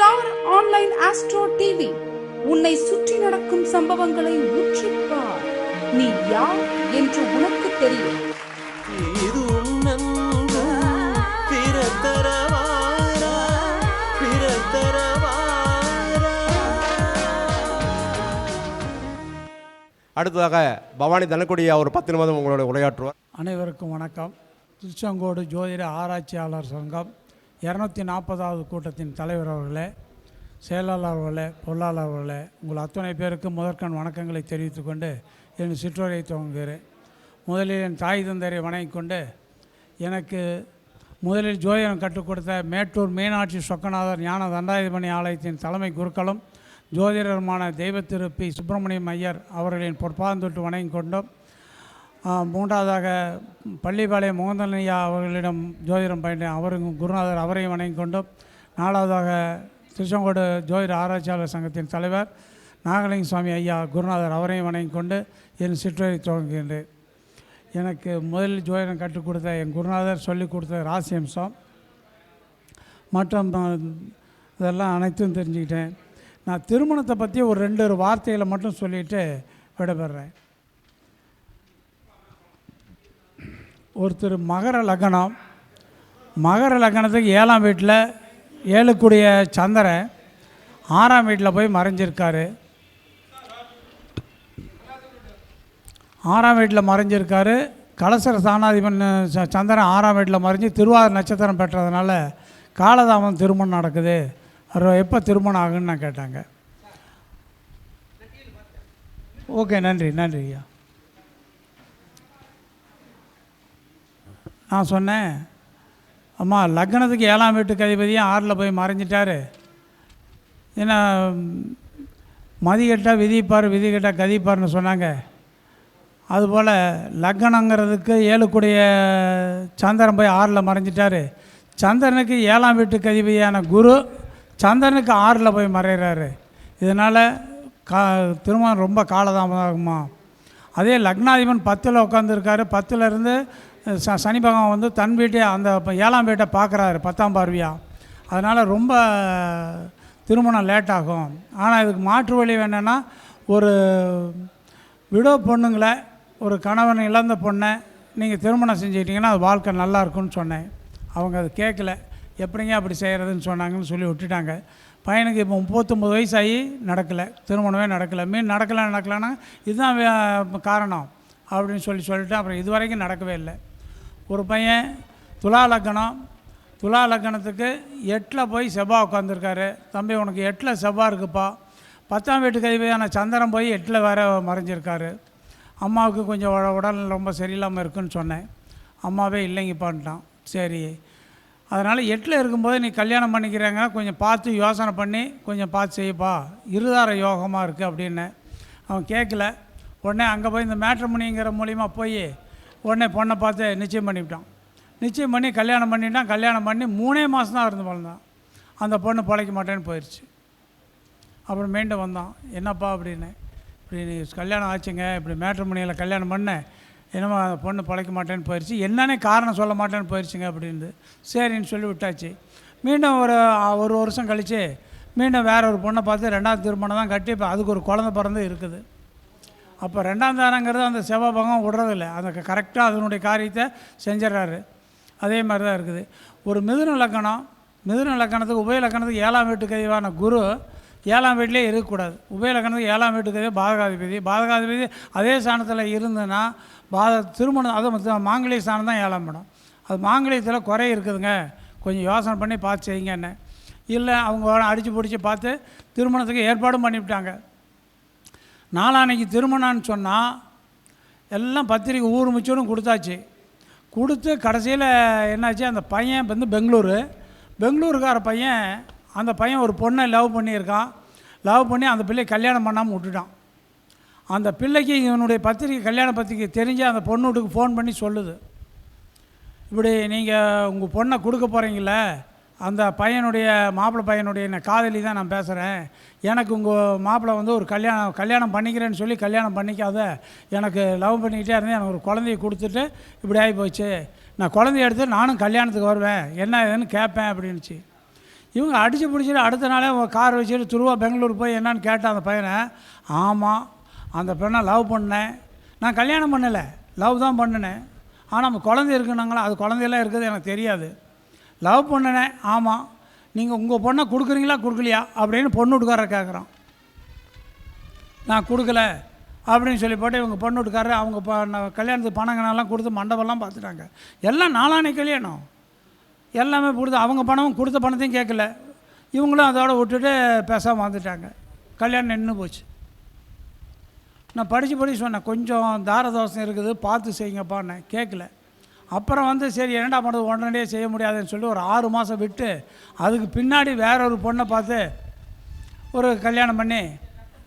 Star online astro TV. உன்னை சுற்றி நடக்கும் சம்பவங்களை உற்றிப்பார் நீ யார் என்று உனக்கு தெரியும். இது உன்னன்பு பிறத்தரவாரா பிறத்தரவாரா. அடுத்ததாக பவானி தனக்குடியா ஒரு பத்து நிமிடம் உங்களோட உரையாற்றுவார். அனைவருக்கும் வணக்கம். திருச்செங்கோடு ஜோதிட ஆராய்ச்சியாளர் சங்கம். இரநூத்தி நாற்பதாவது கூட்டத்தின் தலைவர் அவர்களே செயலாளர் அவர்களே பொருளாளர் அவர்களே உங்கள் அத்தனை பேருக்கு முதற்கண் வணக்கங்களை தெரிவித்துக்கொண்டு என் சிற்றுரையை துவங்குகிறேன். முதலில் என் தாய் தந்தரை வணங்கிக் கொண்டு எனக்கு முதலில் ஜோதிடம் கற்றுக் கொடுத்த மேட்டூர் மீனாட்சி சொக்கநாதர் ஞான தண்டாயுதமணி ஆலயத்தின் தலைமை குருக்களும் ஜோதிடருமான தெய்வத்திருப்பி பி. சுப்பிரமணியம் ஐயர் அவர்களின் பொற்பாதந்தொட்டு வணங்கி கொண்டோம். மூன்றாவதாக பள்ளிப்பாளையம் முகந்தனையா அவர்களிடம் ஜோதிடம் பயின்றேன் அவரும் குருநாதர் அவரையும் வணங்கி கொண்டும். நாலாவதாக திருச்செங்கோடு ஜோதிட ஆராய்ச்சியாளர் சங்கத்தின் தலைவர் நாகலிங்க சுவாமி ஐயா குருநாதர் அவரையும் வணங்கி கொண்டு என் சிற்றுரை துவங்குகின்றேன். எனக்கு முதலில் ஜோதிடம் கற்றுக் கொடுத்த என் குருநாதர் சொல்லிக் கொடுத்த ராசியம்சம் மற்றும் இதெல்லாம் அனைத்தும் தெரிஞ்சுக்கிட்டேன். நான் திருமணத்தை பற்றி ஒரு ரெண்டு ஒரு வார்த்தைகளை மட்டும் சொல்லிவிட்டு விடைபெறேன். ஒருத்தர் மகர லக்னம். மகர லக்னத்துக்கு ஏழாம் வீட்டில் ஏழுக்குடிய சந்திரன் ஆறாம் வீட்டில் போய் மறைஞ்சிருக்காரு. ஆறாம் வீட்டில் மறைஞ்சிருக்காரு. கலசர சாணாதிபன் ச- சந்திரன் ஆறாம் வீட்டில் மறைஞ்சு திருவாதிரை நட்சத்திரம் பெற்றதுனால காலதாமம் திருமணம் நடக்குது. அவர் எப்போ திருமணம் ஆகுன்னு நான் கேட்டாங்க. ஓகே நன்றி நன்றி ஐயா. நான் சொன்னேன் அம்மா லக்னத்துக்கு ஏழாம் வீட்டுக்கு அதிபதியும் ஆறில் போய் மறைஞ்சிட்டாரு. ஏன்னா மதி கெட்டால் விதிப்பார் விதி கெட்டால் கதிப்பார்னு சொன்னாங்க. அதுபோல் லக்னங்கிறதுக்கு ஏழுக்குடைய சந்திரன் போய் ஆறில் மறைஞ்சிட்டாரு. சந்திரனுக்கு ஏழாம் வீட்டுக்கு அதிபதியான குரு சந்திரனுக்கு ஆறில் போய் மறைகிறாரு இதனால் கா திருமணம் ரொம்ப காலதாமதமாகுமா? அதே லக்னாதிபன் பத்தில் உட்காந்துருக்காரு பத்துலேருந்து ச சனி பகவான் வந்து தன் வீட்டை அந்த ஏழாம் வீட்டை பார்க்குறாரு பத்தாம் பார்வையாக அதனால் ரொம்ப திருமணம் லேட் ஆகும். ஆனால் இதுக்கு மாற்று வழி வேணும்னா ஒரு விடோ பொண்ணுங்களை ஒரு கணவன் இழந்த பொண்ணை நீங்கள் திருமணம் செஞ்சுக்கிட்டிங்கன்னா அது வாழ்க்கை நல்லாயிருக்குன்னு சொன்னேன். அவங்க அது கேட்கல எப்படிங்க அப்படி செய்கிறதுன்னு சொன்னாங்கன்னு சொல்லி விட்டுட்டாங்க. பையனுக்கு இப்போ முப்பத்தொம்பது வயசு ஆகி நடக்கலை. திருமணமே நடக்கலை. மீன் நடக்கலை நடக்கலைன்னா இதுதான் காரணம். அப்படின்னு சொல்லி சொல்லிட்டு அப்புறம் இது வரைக்கும் நடக்கவே இல்லை. ஒரு பையன் துலா லக்கணம் துலா லக்கணத்துக்கு எட்டில் போய் செவ்வாய் உட்காந்துருக்காரு தம்பி உனக்கு எட்டில் செவ்வாய் இருக்குப்பா. பத்தாம் வீட்டு கைவியான சந்திரன் போய் எட்டில் வேற மறைஞ்சிருக்காரு. அம்மாவுக்கு கொஞ்சம் உட- உடல் ரொம்ப சரியில்லாமல் இருக்குன்னு சொன்னேன். அம்மாவே இல்லைங்கப்பான்ட்டான். சரி. அதனால் எட்டில் இருக்கும்போது நீ கல்யாணம் பண்ணிக்கிறாங்கன்னா கொஞ்சம் பார்த்து யோசனை பண்ணி கொஞ்சம் பார்த்து செய்யப்பா இருதார யோகமாக இருக்குது அப்படின்னு அவன் கேட்கல உடனே அங்கே போய் இந்த மேட்ரமணிங்கிற மூலிமா போய் உடனே பொண்ணை பார்த்து நிச்சயம் பண்ணிவிட்டான். நிச்சயம் பண்ணி கல்யாணம் பண்ணிட்டான். கல்யாணம் பண்ணி மூணே மாதம் தான் இருந்து வளர்ந்தான் அந்த பொண்ணு பிழைக்க மாட்டேன்னு போயிடுச்சு அப்புறம் மீண்டும் வந்தான். என்னப்பா அப்படின்னு. இப்படி நீ கல்யாணம் ஆச்சுங்க. இப்படி மேட்ரிமோனியில் கல்யாணம் பண்ணேன் என்னமோ அந்த பொண்ணு பிழைக்க மாட்டேன்னு போயிடுச்சு என்னன்னே காரணம் சொல்ல மாட்டேன்னு போயிடுச்சுங்க அப்படின்னு சரின்னு சொல்லி விட்டாச்சு. மீண்டும் ஒரு ஒரு வருஷம் கழித்து மீண்டும் வேற ஒரு பொண்ணை பார்த்து ரெண்டாவது திருமணம் தான் கட்டி இப்போ அதுக்கு ஒரு குழந்த பிறந்து இருக்குது. அப்போ ரெண்டாம் தானங்கிறது அந்த செவ்வாய் பகவான் விடுறதில்ல. அந்த கரெக்டாக அதனுடைய காரியத்தை செஞ்சிடறாரு. அதே மாதிரி தான் இருக்குது. ஒரு மிதுன லக்கணம் மிதுன லக்கணத்துக்கு உபய லக்கணத்துக்கு ஏழாம் வீட்டுக்கு அதிவான குரு ஏழாம் வீட்டிலே இருக்கக்கூடாது. உபய லக்கணத்துக்கு ஏழாம் வீட்டுக்கு அதிபதி பாதகாதிபதி. பாதகாதிபதி அதே ஸ்தானத்தில் இருந்ததுன்னா பாத திருமணம் அது மாங்கலிய ஸ்தானம் தான் ஏழாம் இடம். அது மாங்கலியத்தில் குறை இருக்குதுங்க. கொஞ்சம் யோசனை பண்ணி பார்த்து செய்யுங்க என்ன இல்லை அவங்க அடித்து பிடிச்சி பார்த்து திருமணத்துக்கு ஏற்பாடும் பண்ணிவிட்டாங்க நாளான்னைக்கு திருமணம்னு சொன்னால் எல்லாம் பத்திரிக்கை ஊர் முச்சோடும் கொடுத்தாச்சு. கொடுத்து கடைசியில் என்னாச்சு அந்த பையன் வந்து பெங்களூரு. பெங்களூருக்கார பையன் அந்த பையன் ஒரு பொண்ணை லவ் பண்ணியிருக்கான். லவ் பண்ணி அந்த பிள்ளை கல்யாணம் பண்ணாமல் விட்டுட்டான். அந்த பிள்ளைக்கு இவனுடைய பத்திரிக்கை கல்யாண பத்திரிக்கை தெரிஞ்சு அந்த பொண்ணு வீட்டுக்கு ஃபோன் பண்ணி சொல்லுது. இப்படி நீங்கள் உங்கள் பொண்ணை கொடுக்க போகிறீங்களே அந்த பையனுடைய மாப்பிள்ளை பையனுடைய காதலி தான் நான் பேசுகிறேன் எனக்கு உங்கள் மாப்பிள்ளை வந்து ஒரு கல்யாணம் கல்யாணம் பண்ணிக்கிறேன்னு சொல்லி கல்யாணம் பண்ணிக்காத எனக்கு லவ் பண்ணிக்கிட்டே இருந்தேன் எனக்கு ஒரு குழந்தைய கொடுத்துட்டு இப்படி ஆகி போச்சு. நான் குழந்தைய எடுத்து நானும் கல்யாணத்துக்கு வருவேன். என்ன ஏதுன்னு கேட்பேன் அப்படின்னுச்சு. இவங்க அடித்து பிடிச்சிட்டு அடுத்த நாளே கார் வச்சுட்டு துருவா பெங்களூர் போய் என்னான்னு கேட்டேன் அந்த பையனை. ஆமாம் அந்த பெண்ணை லவ் பண்ணேன். நான் கல்யாணம் பண்ணலை லவ் தான் பண்ணினேன். ஆனால் நம்ம குழந்தை இருக்குனாங்களா? அது குழந்தையெல்லாம் இருக்குது எனக்கு தெரியாது. லவ் பண்ணினேன் ஆமாம் நீங்கள் உங்கள் பொண்ணை கொடுக்குறீங்களா கொடுக்கலையா? அப்படின்னு பொண்ணு வீட்டுக்காரரை கேட்குறான் நான் கொடுக்கல அப்படின்னு சொல்லி போட்டு இவங்க பொண்ணு வீட்டுக்காரர் அவங்க ப கல்யாணத்துக்கு பணங்கனெல்லாம் கொடுத்து மண்டபம்லாம் பார்த்துட்டாங்க. எல்லாம் நாளானே கல்யாணம். எல்லாமே கொடுத்து அவங்க பணமும் கொடுத்த பணத்தையும் கேட்கல இவங்களும் அதோட விட்டுட்டு பேசாமல் வந்துட்டாங்க. கல்யாணம் நின்று போச்சு. நான் படித்து படித்து சொன்னேன் கொஞ்சம் தாரதோஷம் இருக்குது பார்த்து செய்யுங்கப்பான்னு. கேட்கல அப்புறம் வந்து சரி என்னடா பண்ணுறது? உடனடியே செய்ய முடியாதுன்னு சொல்லி ஒரு ஆறு மாதம் விட்டு அதுக்கு பின்னாடி வேற ஒரு பொண்ணை பார்த்து ஒரு கல்யாணம் பண்ணி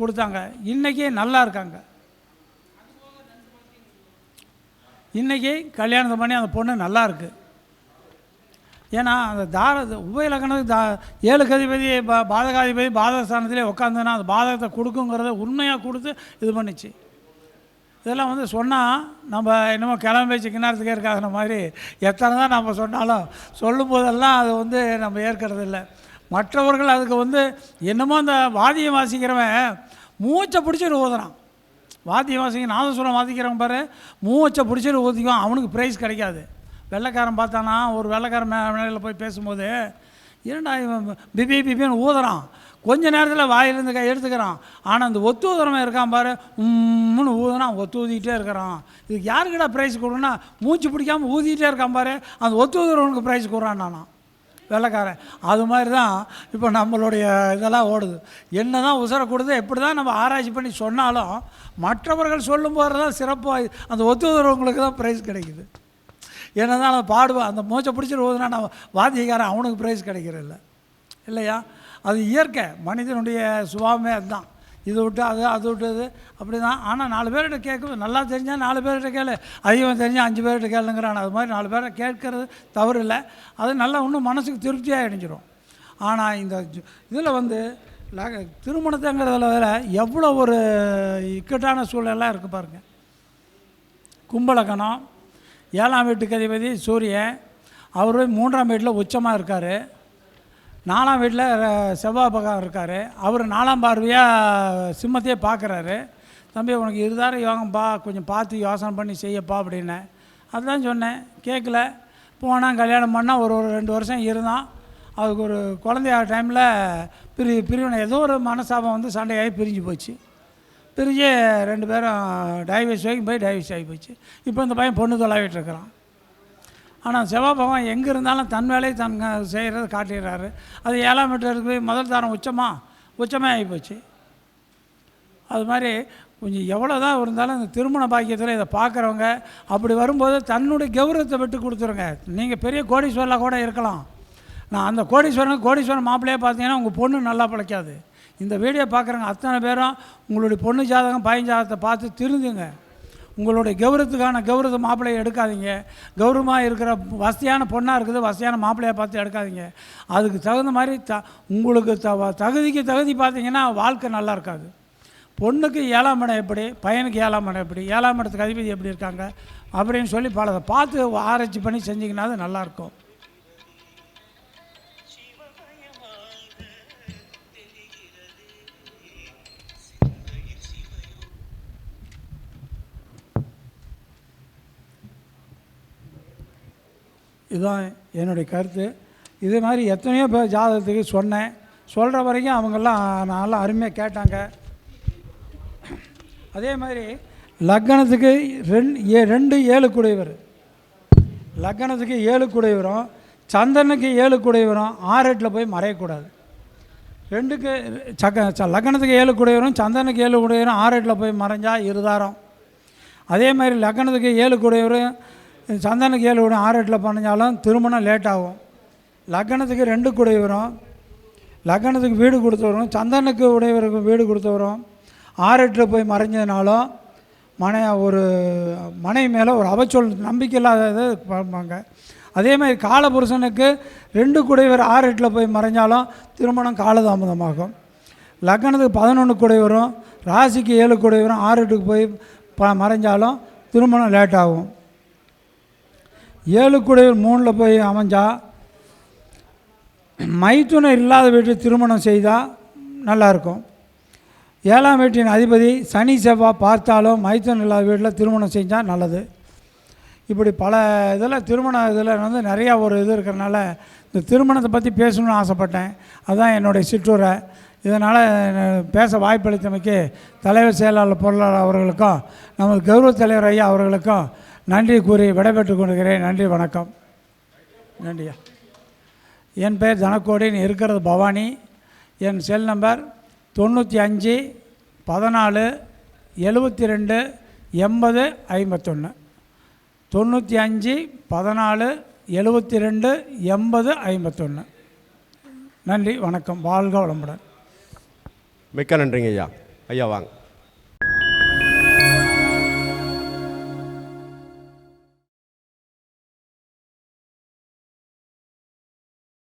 கொடுத்தாங்க. இன்றைக்கி நல்லா இருக்காங்க. இன்றைக்கி கல்யாணத்தை பண்ணி அந்த பொண்ணு நல்லா இருக்குது ஏன்னா அந்த தார உபயலக்கணத்துக்கு தா ஏழு கதிபதி பா பாதகாதிபதி பாதகஸ்தானத்திலே உட்காந்துன்னா அந்த பாதகத்தை கொடுக்குங்கிறத உண்மையாக கொடுத்து இது பண்ணுச்சு. இதெல்லாம் வந்து சொன்னால் நம்ம என்னமோ கிளம்பி வச்சு கிணறதுக்கே இருக்காதுன மாதிரி எத்தனை தான் நம்ம சொன்னாலும் சொல்லும் போதெல்லாம் அது வந்து நம்ம ஏற்கிறது இல்லை. மற்றவர்கள் அதுக்கு வந்து என்னமோ அந்த வாதியம் வாசிக்கிறவன் மூச்சை பிடிச்சிட்டு ஊதுறான். வாத்தியம் வாசிக்க நாதசுரம் வாதிக்கிறவன் பாரு மூச்சை பிடிச்சிட்டு ஊதிக்கும் அவனுக்கு ப்ரைஸ் கிடைக்காது. வெள்ளைக்காரன் பார்த்தானா ஒரு வெள்ளைக்காரன் மேலையில் போய் பேசும்போது என்னடா இவன் பிபி பிபின்னு ஊதுறான். கொஞ்ச நேரத்தில் வாயிலிருந்து கை எடுத்துக்கிறான். ஆனால் அந்த ஒத்து ஊதுறவன் இருக்கான் பாரு. உம்முன்னு ஊதுனா ஒத்து ஊதிக்கிட்டே இருக்கிறான். இதுக்கு யாருக்கிட்ட ப்ரைஸ் கொடுன்னா மூச்சு பிடிக்காமல் ஊதிக்கிட்டே இருக்கான் பாரு. அந்த ஒத்து ஊதுறவனுக்கு ப்ரைஸ் கொடுறான் நானா வெள்ளைக்காரன். அது மாதிரி தான் இப்போ நம்மளுடைய இதெல்லாம் ஓடுது. என்ன தான் உசரை கொடுத்து எப்படி தான் நம்ம ஆராய்ச்சி பண்ணி சொன்னாலும் மற்றவர்கள் சொல்லும்போது தான் சிறப்பாக அந்த ஒத்துவரவங்களுக்கு தான் ப்ரைஸ் கிடைக்குது. என்ன தான் நான் பாடுவேன் அந்த மூச்சை பிடிச்சிட்டு ஓதுனா நான் வாத்தியக்காரன் அவனுக்கு ப்ரைஸ் கிடைக்கிறதில்ல. இல்லையா? அது இயற்கை. மனிதனுடைய சுபாவமே அதுதான். இது விட்டு அது அது விட்டு அது அப்படி தான் ஆனால் நாலு பேர்கிட்ட கேட்கும் நல்லா தெரிஞ்சால் நாலு பேர்கிட்ட கேளு. அதிகம் தெரிஞ்சால் அஞ்சு பேர்கிட்ட கேளுங்கிறான். அது மாதிரி நாலு பேரை கேட்கறது தவறு இல்லை அது நல்லா இன்னும் மனசுக்கு திருப்தியாக அடைஞ்சிரும் ஆனால் இந்த இதில் வந்து திருமணத்துங்கிறதுல திருமணத்தைங்கிறதுல வேற எவ்வளோ ஒரு இக்கட்டான சூழலெல்லாம் இருக்குது பாருங்கள் கும்பலக்கணம் ஏழாம் வீட்டுக்கு அதிபதி சூரியன் அவர் மூன்றாம் வீட்டில் உச்சமாக இருக்கார். நாலாம் வீட்டில் செவ்வாய் பகவான் இருக்கார். அவர் நாலாம் பார்வையாக சிம்மத்தையே பார்க்குறாரு. தம்பி உனக்கு இருதார யோகம்ப்பா கொஞ்சம் பார்த்து யோசனை பண்ணி செய்யப்பா அப்படின்னேன் அதுதான் சொன்னேன். கேட்கல. போனால் கல்யாணம் பண்ணால் ஒரு ஒரு ரெண்டு வருஷம் இருந்தான். அதுக்கு ஒரு குழந்தையா டைமில் பிரி பிரிவினை ஏதோ ஒரு மனசாபம் வந்து சண்டையாகி பிரிஞ்சு போச்சு. பிரிஞ்சு ரெண்டு பேரும் டைவர்ஸ் வரைக்கும் போய் டைவர்ஸ் ஆகி போச்சு. இப்போ இந்த பையன் பொண்ணு தொலாவிட்டுருக்குறான் ஆனால் செவ்வாய் பகவான் எங்கே இருந்தாலும் தன் வேலையை தன் செய்கிறத காட்டிடுறாரு அது ஏழாம் மீட்டருக்கு போய் முதல் தாரம் உச்சமாக உச்சமே ஆகிப்போச்சு. அது மாதிரி கொஞ்சம் எவ்வளோ தான் இருந்தாலும் அந்த திருமண பாக்கியத்தில் இதை பார்க்குறவங்க அப்படி வரும்போது தன்னுடைய கௌரவத்தை விட்டு கொடுத்துருங்க. நீங்கள் பெரிய கோடீஸ்வரலாக கூட இருக்கலாம். நான் அந்த கோடீஸ்வரன் கோடீஸ்வரன் மாப்பிள்ளையே பார்த்தீங்கன்னா உங்கள் பொண்ணு நல்லா பிழைக்காது. இந்த வீடியோ பார்க்குறவங்க அத்தனை பேரும் உங்களுடைய பொண்ணு ஜாதகம் பையன் ஜாதகத்தை பார்த்து திருந்துங்க. உங்களுடைய கௌரவத்துக்கான கௌரவ மாப்பிள்ளையை எடுக்காதீங்க. கௌரவமாக இருக்கிற வசதியான பொண்ணாக இருக்குது வசதியான மாப்பிள்ளையை பார்த்து எடுக்காதீங்க. அதுக்கு தகுந்த மாதிரி த உங்களுக்கு த தகுதிக்கு தகுதி பார்த்தீங்கன்னா வாழ்க்கை நல்லா இருக்காது. பொண்ணுக்கு ஏழாம் இடம் எப்படி? பையனுக்கு ஏழாம் இடம் எப்படி? ஏழாம் இடத்துக்கு அதிபதி எப்படி இருக்காங்க? அப்படின்னு சொல்லி பல பார்த்து ஆராய்ச்சி பண்ணி செஞ்சிங்கன்னா அது நல்லாயிருக்கும் இதுதான் என்னுடைய கருத்து. இதே மாதிரி எத்தனையோ பேர் ஜாதகத்துக்கு சொன்னேன். சொல்கிற வரைக்கும் அவங்கெல்லாம் நல்லா அருமையாக கேட்டாங்க. அதே மாதிரி லக்கணத்துக்கு ரெண்டு ஏ ரெண்டு ஏழு குடைவர் லக்கணத்துக்கு ஏழு குடைவரும் சந்திரனுக்கு ஏழு குடைவரும் ஆறு போய் மறையக்கூடாது. ரெண்டுக்கு சக்க ச- லக்கணத்துக்கு ஏழு குடைவரும் சந்திரனுக்கு ஏழு குடைவரும் ஆறு போய் மறைஞ்சால் இருதாரம். அதே மாதிரி லக்கணத்துக்கு ஏழு குடைவரும் சந்தனுக்கு ஏழு விடும் ஆறு எட்டில் பண்ணிஞ்சாலும் திருமணம் லேட் ஆகும். லக்கணத்துக்கு ரெண்டு குடைவரும் லக்கணத்துக்கு வீடு கொடுத்தவரும் சந்தனுக்கு உடையவருக்கு வீடு கொடுத்தவரும் ஆறு எட்டில் போய் மறைஞ்சதுனாலும் மனை ஒரு மனை மேலே ஒரு அவச்சொல் நம்பிக்கை இல்லாதது பார்ப்பாங்க. அதே மாதிரி காலபுருஷனுக்கு ரெண்டு குடைவர் ஆறு எட்டில் போய் மறைஞ்சாலும் திருமணம் காலதாமதமாகும். லக்கணத்துக்கு பதினொன்று குடைவரும் ராசிக்கு ஏழு குடைவரும் ஆறு எட்டுக்கு போய் ப மறைஞ்சாலும் திருமணம் லேட் ஆகும். ஏழு மூணில் போய் அமைஞ்சா மைத்துனர் இல்லாத வீட்டில் திருமணம் செய்தால் நல்லாயிருக்கும். ஏழாம் வீட்டின் அதிபதி சனி செவ்வாய் பார்த்தாலும் மைத்துனர் இல்லாத வீட்டில் திருமணம் செஞ்சால் நல்லது. இப்படி பல இதில் திருமண இதில் வந்து நிறையா ஒரு இது இருக்கிறனால இந்த திருமணத்தை பற்றி பேசணும்னு ஆசைப்பட்டேன். அதுதான் என்னுடைய சிற்றுரை. இதனால் பேச வாய்ப்பளித்தமைக்கு தலைவர் செயலாளர் பொருளாளர் அவர்களுக்கும் நமது கௌரவ தலைவர் ஐயா அவர்களுக்கும் நன்றி கூறி விடைபெற்றுக் கொள்கிறேன். நன்றி வணக்கம். நன்றியா என் பெயர் தனக்கோடின் இருக்கிறது பவானி. என் செல் நம்பர் தொண்ணூற்றி அஞ்சு பதினாலு எழுபத்தி ரெண்டு எண்பது ஐம்பத்தொன்று தொண்ணூற்றி அஞ்சு பதினாலு எழுபத்தி ரெண்டு எண்பது ஐம்பத்தொன்று நன்றி வணக்கம். வாழ்க வளமுடன். மிக்க நன்றிங்க ஐயா. ஐயா வாங்க.